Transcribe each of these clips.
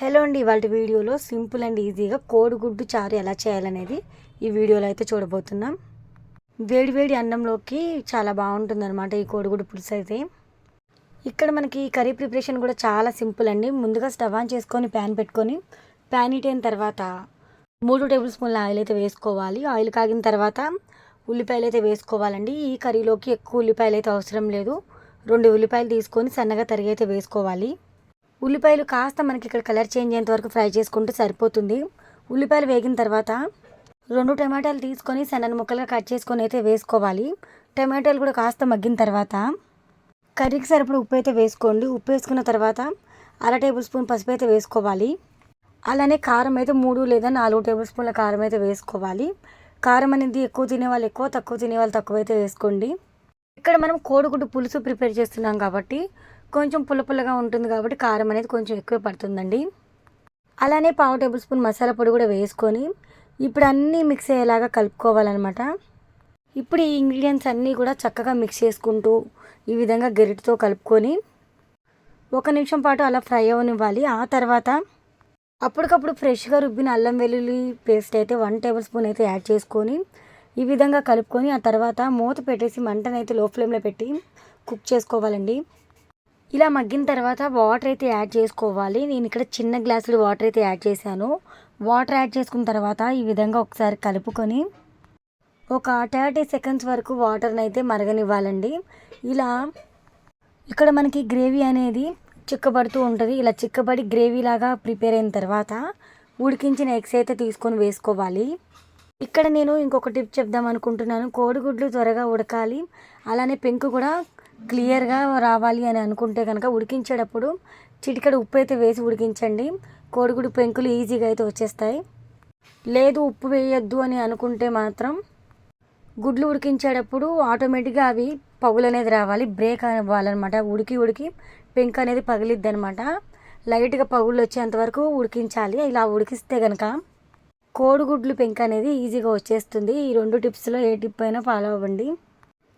Hello అండి ఇవాళ వీడియోలో సింపుల్ అండ్ ఈజీగా కోడిగుడ్డు చారు ఎలా చేయాలనేది ఈ వీడియోలో అయితే చూడబోతున్నాం. వేడి వేడి అన్నంలోకి చాలా బాగుంటుందనమాట ఈ కోడిగుడ్డు పులుసు అయితే. ఇక్కడ మనకి కర్రీ ప్రిపరేషన్ కూడా చాలా సింపుల్ అండి. ముందుగా స్టవ్ ఆన్ చేసుకొని ప్యాన్ పెట్టుకొని ప్యాన్ హీట్ అయిన తర్వాత మూడు టేబుల్ స్పూన్ల ఆయిల్ అయితే వేసుకోవాలి. ఆయిల్ కాగిన తర్వాత ఉల్లిపాయలు అయితే వేసుకోవాలండి. ఈ కర్రీలోకి ఎక్కువ ఉల్లిపాయలు అయితే అవసరం లేదు. రెండు ఉల్లిపాయలు తీసుకొని సన్నగా తరిగి అయితే వేసుకోవాలి. ఉల్లిపాయలు కాస్త మనకి ఇక్కడ కలర్ చేంజ్ అయ్యేంత వరకు ఫ్రై చేసుకుంటే సరిపోతుంది. ఉల్లిపాయలు వేగిన తర్వాత రెండు టమాటాలు తీసుకొని సన్నని ముక్కలుగా కట్ చేసుకొని అయితే వేసుకోవాలి. టమాటాలు కూడా కాస్త మగ్గిన తర్వాత కర్రీకి సరిపడ ఉప్పు అయితే వేసుకోండి. ఉప్పు వేసుకున్న తర్వాత అర టేబుల్ స్పూన్ పసుపు అయితే వేసుకోవాలి. అలానే కారం అయితే మూడు లేదా నాలుగు టేబుల్ స్పూన్ల కారం అయితే వేసుకోవాలి. కారం అనేది ఎక్కువ తినేవాళ్ళు ఎక్కువ తక్కువ తినేవాళ్ళు తక్కువ అయితే వేసుకోండి. ఇక్కడ మనం కోడిగుడ్డు పులుసు ప్రిపేర్ చేస్తున్నాం కాబట్టి కొంచెం పుల్ల పుల్లగా ఉంటుంది కాబట్టి కారం అనేది కొంచెం ఎక్కువ పడుతుందండి. అలానే పావు టేబుల్ స్పూన్ మసాలా పొడి కూడా వేసుకొని ఇప్పుడు అన్నీ మిక్స్ అయ్యేలాగా కలుపుకోవాలన్నమాట. ఇప్పుడు ఈ ఇంగ్రీడియంట్స్ అన్నీ కూడా చక్కగా మిక్స్ చేసుకుంటూ ఈ విధంగా గరిటతో కలుపుకొని ఒక నిమిషం పాటు అలా ఫ్రై అవనివ్వాలి. ఆ తర్వాత అప్పటికప్పుడు ఫ్రెష్గా రుబ్బిన అల్లం వెల్లుల్లి పేస్ట్ అయితే వన్ టేబుల్ స్పూన్ అయితే యాడ్ చేసుకొని ఈ విధంగా కలుపుకొని ఆ తర్వాత మూత పెట్టేసి మంటనైతే లో ఫ్లేమ్లో పెట్టి కుక్ చేసుకోవాలండి. ఇలా మగ్గిన తర్వాత వాటర్ అయితే యాడ్ చేసుకోవాలి. నేను ఇక్కడ చిన్న గ్లాసులు వాటర్ అయితే యాడ్ చేశాను. వాటర్ యాడ్ చేసుకున్న తర్వాత ఈ విధంగా ఒకసారి కలుపుకొని ఒక థర్టీ సెకండ్స్ వరకు వాటర్ని అయితే మరగనివ్వాలండి. ఇలా ఇక్కడ మనకి గ్రేవీ అనేది చిక్కబడుతూ ఉంటుంది. ఇలా చిక్కబడి గ్రేవీ లాగా ప్రిపేర్ అయిన తర్వాత ఉడికించిన ఎగ్స్ అయితే తీసుకొని వేసుకోవాలి. ఇక్కడ నేను ఇంకొక టిప్ చెప్దాం అనుకుంటున్నాను. కోడిగుడ్లు త్వరగా ఉడకాలి. అలానే పెంకు కూడా క్లియర్గా రావాలి అని అనుకుంటే కనుక ఉడికించేటప్పుడు చిటికెడు ఉప్పు అయితే వేసి ఉడికించండి. కోడిగుడ్డు పెంకులు ఈజీగా అయితే వచ్చేస్తాయి. లేదు ఉప్పు వేయొద్దు అని అనుకుంటే మాత్రం గుడ్లు ఉడికించేటప్పుడు ఆటోమేటిక్గా అవి పగులు అనేది రావాలి బ్రేక్ అవ్వాలన్నమాట. ఉడికి ఉడికి పెంక్ అనేది పగిలిద్ది అనమాట లైట్గా పగుళ్ళు వచ్చేంత వరకు ఉడికించాలి. ఇలా ఉడికిస్తే కనుక కోడిగుడ్లు పెంక అనేది ఈజీగా వచ్చేస్తుంది. ఈ రెండు టిప్స్లో ఏ టిప్ అయినా ఫాలో అవ్వండి.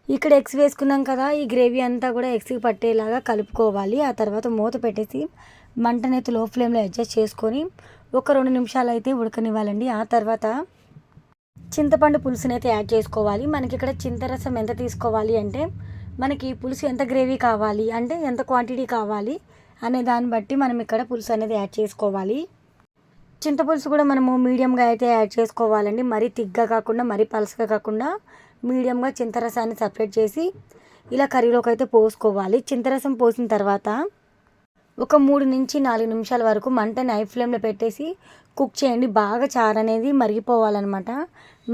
ఇక్కడ ఎగ్స్ వేసుకున్నాం కదా ఈ గ్రేవీ అంతా కూడా ఎగ్స్కి పట్టేలాగా కలుపుకోవాలి. ఆ తర్వాత మూత పెట్టేసి మంటనైతే లో ఫ్లేమ్లో అడ్జస్ట్ చేసుకొని ఒక రెండు నిమిషాలు అయితే ఉడకనివ్వాలండి. ఆ తర్వాత చింతపండు పులుసుని అయితే యాడ్ చేసుకోవాలి. మనకి ఇక్కడ చింతరసం ఎంత తీసుకోవాలి అంటే మనకి పులుసు ఎంత గ్రేవీ కావాలి అంటే ఎంత క్వాంటిటీ కావాలి అనే దాన్ని బట్టి మనం ఇక్కడ పులుసు అనేది యాడ్ చేసుకోవాలి. చింతపులుసు కూడా మనము మీడియంగా అయితే యాడ్ చేసుకోవాలండి. మరీ తిగ్గా కాకుండా మరీ పలసగా కాకుండా మీడియంగా చింతరసాన్ని సపరేట్ చేసి ఇలా కర్రీలోకి అయితే పోసుకోవాలి. చింతరసం పోసిన తర్వాత ఒక మూడు నుంచి నాలుగు నిమిషాల వరకు మంటని హై ఫ్లేమ్లో పెట్టేసి కుక్ చేయండి. బాగా చారు అనేది మరిగిపోవాలన్నమాట.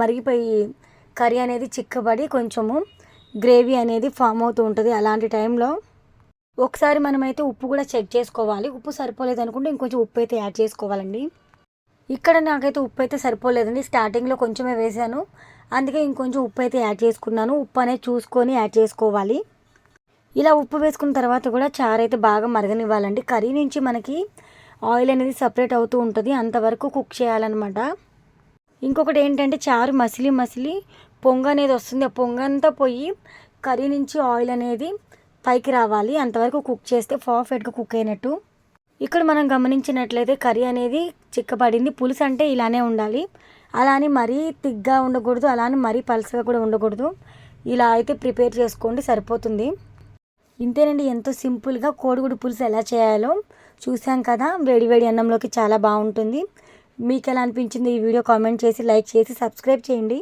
మరిగిపోయి కర్రీ అనేది చిక్కబడి కొంచెము గ్రేవీ అనేది ఫామ్ అవుతూ ఉంటుంది. అలాంటి టైంలో ఒకసారి మనమైతే ఉప్పు కూడా చెక్ చేసుకోవాలి. ఉప్పు సరిపోలేదు అనుకుంటే ఇంకొంచెం ఉప్పు అయితే యాడ్ చేసుకోవాలండి. ఇక్కడ నాకైతే ఉప్పు అయితే సరిపోలేదండి. స్టార్టింగ్లో కొంచెమే వేసాను. అందుకే ఇంకొంచెం ఉప్పు అయితే యాడ్ చేసుకున్నాను. ఉప్పు అనేది చూసుకొని యాడ్ చేసుకోవాలి. ఇలా ఉప్పు వేసుకున్న తర్వాత కూడా చారు అయితే బాగా మరగనివ్వాలండి. కర్రీ నుంచి మనకి ఆయిల్ అనేది సపరేట్ అవుతూ ఉంటుంది. అంతవరకు కుక్ చేయాలన్నమాట. ఇంకొకటి ఏంటంటే చారు మసిలి మసిలి పొంగ అనేది వస్తుంది. ఆ పొంగ అంతా పోయి కర్రీ నుంచి ఆయిల్ అనేది పైకి రావాలి. అంతవరకు కుక్ చేస్తే పర్ఫెక్ట్గా కుక్ అయినట్టు. ఇక్కడ మనం గమనించినట్లయితే కర్రీ అనేది చిక్కబడింది. పులుసు అంటే ఇలానే ఉండాలి. అలా అని మరీ తిగ్గా ఉండకూడదు అలా అని మరీ పలుసగా కూడా ఉండకూడదు. ఇలా అయితే ప్రిపేర్ చేసుకోండి సరిపోతుంది. ఇంతేనండి ఎంతో సింపుల్గా కోడిగుడు పులుసు ఎలా చేయాలో చూసాం కదా. వేడి వేడి అన్నంలోకి చాలా బాగుంటుంది. మీకు ఎలా అనిపించింది ఈ వీడియో కామెంట్ చేసి లైక్ చేసి సబ్స్క్రైబ్ చేయండి.